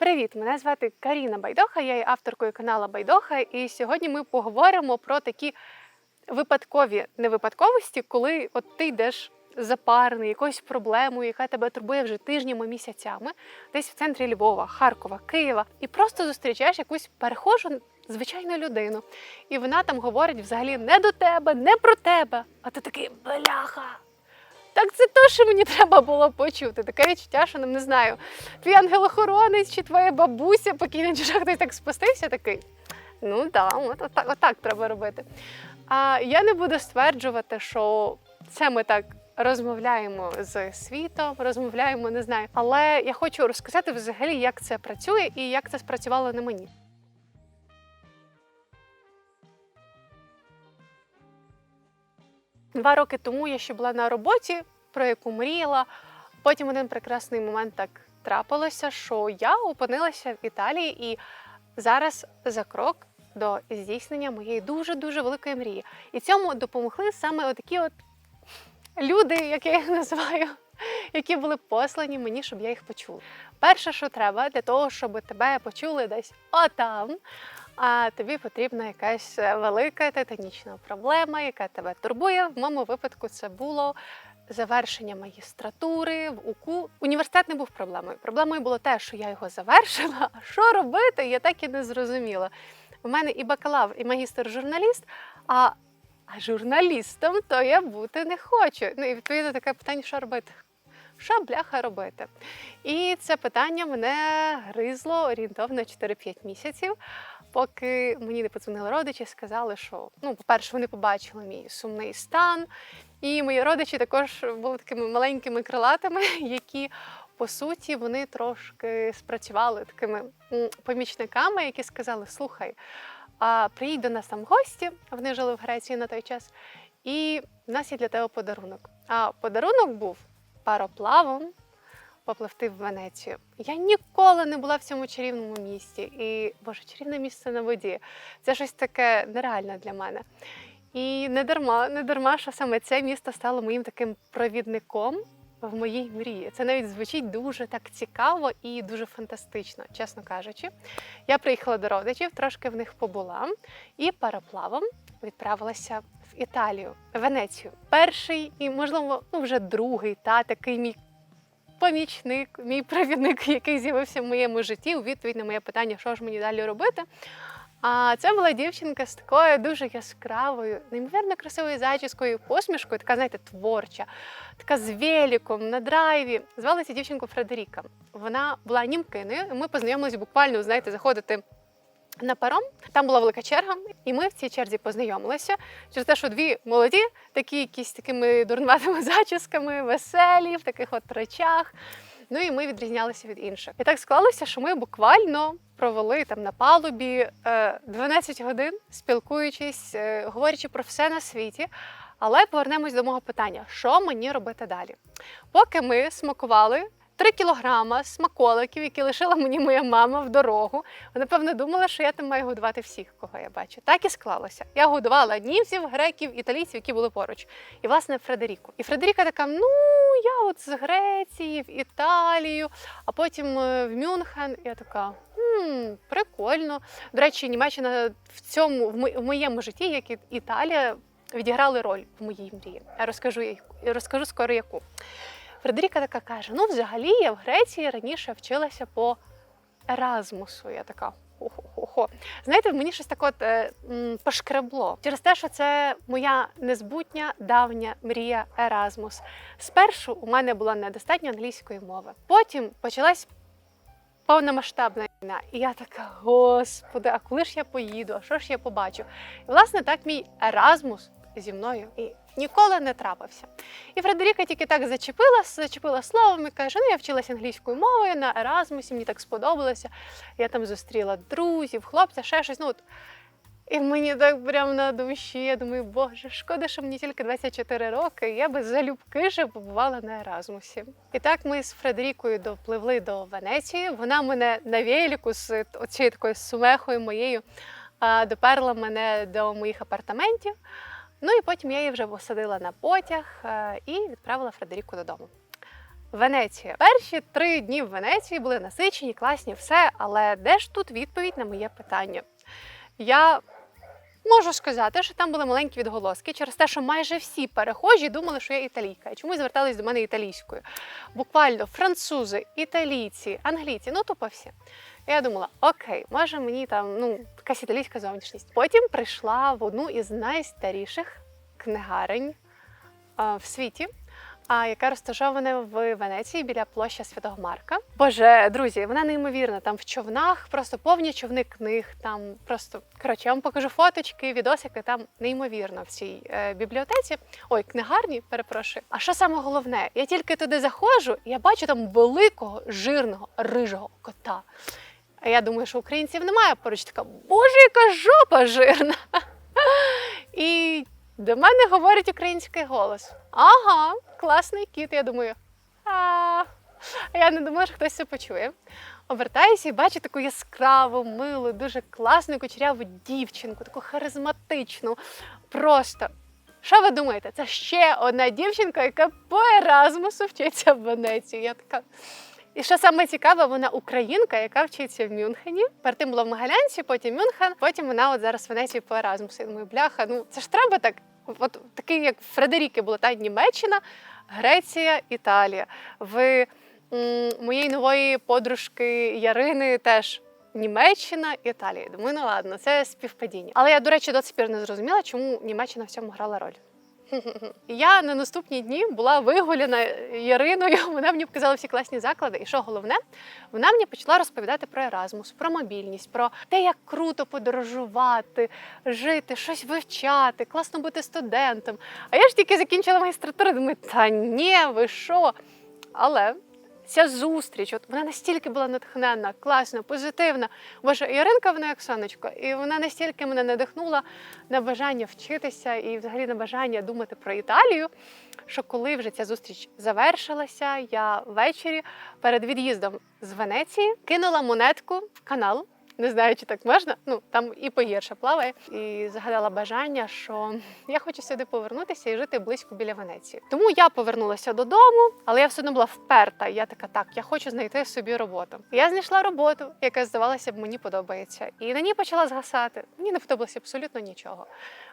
Привіт! Мене звати Каріна Байдоха, я є авторкою каналу Байдоха, і сьогодні ми поговоримо про такі випадкові невипадковості, коли от ти йдеш запарений якоюсь проблемою, яка тебе турбує вже тижнями, місяцями, десь в центрі Львова, Харкова, Києва, і просто зустрічаєш якусь перехожу звичайну людину. І вона там говорить взагалі не до тебе, не про тебе. А ти такий бляха. Так це то, що мені треба було почути. Таке відчуття, що ну, не знаю, твій ангел-охоронець чи твоя бабуся покійна, чи хтось так спустився, такий. Ну так, от, отак, отак треба робити. А я не буду стверджувати, що це ми так розмовляємо з світом, розмовляємо, не знаю. Але я хочу розказати взагалі, як це працює і як це спрацювало на мені. Два роки тому я ще була на роботі, про яку мріяла. Потім один прекрасний момент так трапилося, що я опинилася в Італії і зараз за крок до здійснення моєї дуже дуже великої мрії. І цьому допомогли саме отакі от люди, як я їх називаю, які були послані мені, щоб я їх почула. Перше, що треба для того, щоб тебе почули десь отам, а тобі потрібна якась велика титанічна проблема, яка тебе турбує. В моєму випадку це було завершення магістратури в УКУ. Університет не був проблемою. Проблемою було те, що я його завершила. А що робити, я так і не зрозуміла. У мене і бакалавр, і магістр журналіст. А а журналістом то я бути не хочу. Ну і відповідно таке питання, що робити? Що бляха робити? І це питання мене гризло орієнтовно 4-5 місяців, поки мені не подзвонили родичі, сказали, що ну, по-перше, вони побачили мій сумний стан. І мої родичі також були такими маленькими крилатими, які по суті вони трошки спрацювали такими помічниками, які сказали: слухай, а приїдь до нас там гості. Вони жили в Греції на той час, і в нас є для тебе подарунок. А подарунок був пароплавом попливти в Венецію. Я ніколи не була в цьому чарівному місті. І боже, чарівне місце на воді. Це щось таке нереальне для мене. І не дарма, не дарма, що саме це місто стало моїм таким провідником в моїй мрії. Це навіть звучить дуже так цікаво і дуже фантастично, чесно кажучи. Я приїхала до родичів, трошки в них побула, і пароплавом відправилася в Італію, Венецію. Перший і, можливо, ну вже другий та такий мій. Помічник, мій провідник, який з'явився в моєму житті у відповідь на моє питання, що ж мені далі робити. А це була дівчинка з такою дуже яскравою, неймовірно красивою зачіскою, посмішкою, така, знаєте, творча, така з веліком на драйві. Звалася дівчинку Фредеріка. Вона була німкиною, ми познайомилися буквально, знаєте, заходити. На паром там була велика черга, і ми в цій черзі познайомилися через те, що дві молоді, такі якісь такими дурнуватими зачісками, веселі, в таких от речах. Ну і ми відрізнялися від інших. І так склалося, що ми буквально провели там на палубі е, 12 годин, спілкуючись, е, говорячи про все на світі. Але повернемось до мого питання: що мені робити далі? Поки ми смакували. Три кілограма смаколиків, які лишила мені моя мама в дорогу. Вона, певно, думала, що я там маю годувати всіх, кого я бачу. Так і склалося. Я годувала німців, греків, італійців, які були поруч. І, власне, Фредеріку. І Фредеріка така: ну, я от з Греції, в Італію, а потім е, в Мюнхен. Я така. Хм, прикольно. До речі, Німеччина в цьому в моєму житті, як і Італія, відіграли роль в моїй мрії. Я розкажу, я розкажу скоро яку. Фредеріка така каже: ну, взагалі, я в Греції раніше вчилася по Еразмусу. Я така. Хо-хо-хо. Знаєте, мені щось так от е, м, пошкребло через те, що це моя незбутня давня мрія Еразмус. Спершу у мене була недостатньо англійської мови. Потім почалась повномасштабна війна. І я така, господи, а коли ж я поїду? А що ж я побачу? І власне так мій Еразмус зі мною і ніколи не трапився. І Фредеріка тільки так зачепила, зачепила словом і каже: ну я вчилася англійською мовою на Еразмусі, мені так сподобалося. Я там зустріла друзів, хлопця, ще щось. Ну, от. І мені так прямо на душі. Я думаю, боже, шкода, що мені тільки 24 роки. Я би залюбки вже побувала на Еразмусі. І так ми з Фредерікою допливли до Венеції. Вона мене на велику з оцією такою сумехою моєю доперла мене до моїх апартаментів. Ну і потім я її вже посадила на потяг е, і відправила Фредеріку додому. Венеція. Перші три дні в Венеції були насичені, класні, все. Але де ж тут відповідь на моє питання? Я можу сказати, що там були маленькі відголоски через те, що майже всі перехожі думали, що я італійка. І чомусь звертались до мене італійською. Буквально французи, італійці, англійці, ну тупо всі. Я думала, окей, може мені там ну якась італійська зовнішність. Потім прийшла в одну із найстаріших книгарень а, в світі. А яка розташована в Венеції біля площі Святого Марка. Боже, друзі, вона неймовірна. Там в човнах, просто повні човни книг. Там просто коротше, я вам покажу фоточки, відосики. Там неймовірно в цій е, бібліотеці. Ой, книгарні, перепрошую. А що саме головне? Я тільки туди заходжу, і я бачу там великого, жирного, рижого кота. А я думаю, що українців немає поруч така, боже, яка жопа жирна. І до мене говорить український голос. Ага, класний кіт. Я думаю, а я не думала, що хтось це почує. Обертаюся і бачу таку яскраву, милу, дуже класну кучеряву дівчинку, таку харизматичну. Просто. Що ви думаєте? Це ще одна дівчинка, яка по Еразмусу вчиться в Венеції. Я така. І що саме цікаве, вона українка, яка вчиться в Мюнхені. Перед тим була в Могилянці, потім Мюнхен, потім вона от зараз в Венеції по Еразмусу. Я думаю, бляха, ну це ж треба так. От такий, як Фредеріки була та Німеччина, Греція, Італія. В моєї нової подружки Ярини теж. Німеччина, Італія. Думаю, ну ладно, це співпадіння. Але я, до речі, до цих пір не зрозуміла, чому Німеччина в цьому грала роль. Я на наступні дні була вигуляна Яриною. Вона мені показала всі класні заклади. І що головне, вона мені почала розповідати про Еразмус, про мобільність, про те, як круто подорожувати, жити, щось вивчати, класно бути студентом. А я ж тільки закінчила магістратуру, думаю, та ні, ви що? Але ця зустріч, от вона настільки була натхненна, класна, позитивна. Боже, Яринка вона як сонечко, і вона настільки мене надихнула на бажання вчитися і взагалі на бажання думати про Італію. Що коли вже ця зустріч завершилася, я ввечері перед від'їздом з Венеції кинула монетку в канал. Не знаю, чи так можна. Ну там і погірше плаває. І загадала бажання, що я хочу сюди повернутися і жити близько біля Венеції. Тому я повернулася додому, але я все одно була вперта. Я така, так, я хочу знайти собі роботу. Я знайшла роботу, яка здавалося б мені подобається, і на ній почала згасати. Мені не подобалося абсолютно нічого.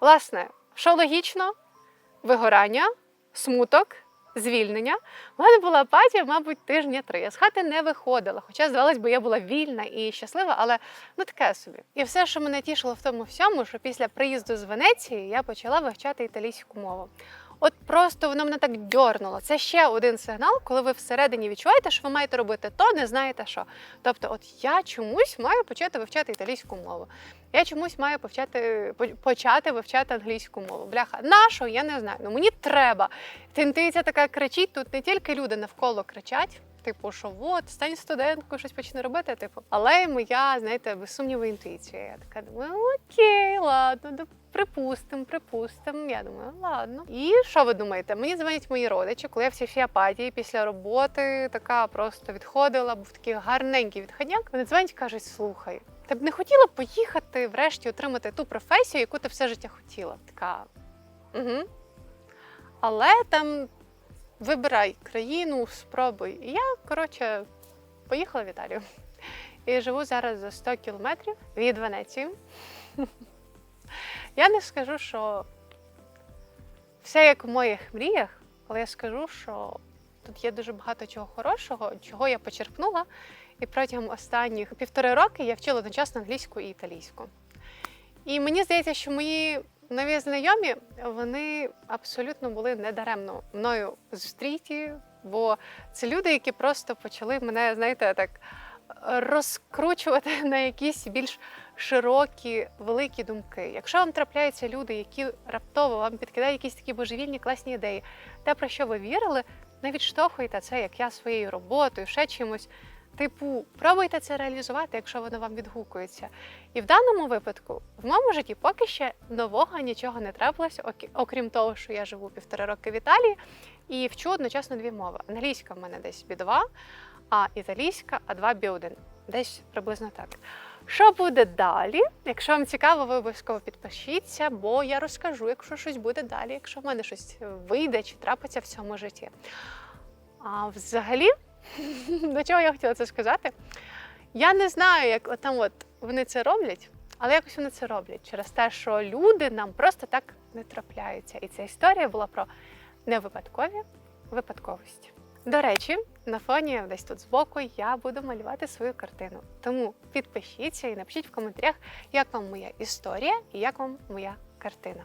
Власне, що логічно, вигорання, смуток. Звільнення У мене була апатія, мабуть, тижня три. Я з хати не виходила, хоча здавалось би, я була вільна і щаслива, але ну таке собі. І все, що мене тішило в тому всьому, що після приїзду з Венеції я почала вивчати італійську мову. От просто воно мене так дьорнуло. Це ще один сигнал, коли ви всередині відчуваєте, що ви маєте робити то, не знаєте що. Тобто, от я чомусь маю почати вивчати італійську мову. Я чомусь маю повчати, почати вивчати англійську мову. Бляха, нащо? Я не знаю. Ну мені треба. Та Інтуїція така кричить, тут не тільки люди навколо кричать. Типу, що от, стань студенткою, щось почне робити. Типу, але моя, знаєте, без сумніву інтуїція. Я така думаю, окей, ладно, да, припустим, припустим. Я думаю, ладно. І що ви думаєте? Мені дзвонять мої родичі, коли я в цій фіапатії після роботи така просто відходила, був такий гарненький відходняк. Вони дзвонять кажуть: слухай, ти б не хотіла поїхати врешті отримати ту професію, яку ти все життя хотіла? Така. Угу. Але там вибирай країну, спробуй. І я, коротше, поїхала в Італію. І живу зараз за 100 кілометрів від Венеції. Я не скажу, що все як в моїх мріях, але я скажу, що тут є дуже багато чого хорошого, чого я почерпнула. І протягом останніх півтори роки я вчила одночасно англійську і італійську. І мені здається, що мої нові знайомі вони абсолютно були недаремно мною зустріті, бо це люди, які просто почали мене, знаєте, так розкручувати на якісь більш широкі, великі думки. Якщо вам трапляються люди, які раптово вам підкидають якісь такі божевільні класні ідеї, те, про що ви вірили, не відштовхуйте це, як я своєю роботою, ще чимось. Типу, пробуйте це реалізувати, якщо воно вам відгукується. І в даному випадку, в моєму житті поки ще нового нічого не трапилося, окрім того, що я живу півтора роки в Італії і вчу одночасно дві мови. Англійська в мене десь B2, а італійська А2 B1. Десь приблизно так. Що буде далі? Якщо вам цікаво, ви обов'язково підпишіться, бо я розкажу, якщо щось буде далі, якщо в мене щось вийде чи трапиться в цьому житті. А взагалі, до чого я хотіла це сказати? Я не знаю, як там от вони це роблять, але якось вони це роблять через те, що люди нам просто так не трапляються. І ця історія була про невипадкові випадковості. До речі, на фоні десь тут збоку я буду малювати свою картину. Тому підпишіться і напишіть в коментарях, як вам моя історія і як вам моя картина.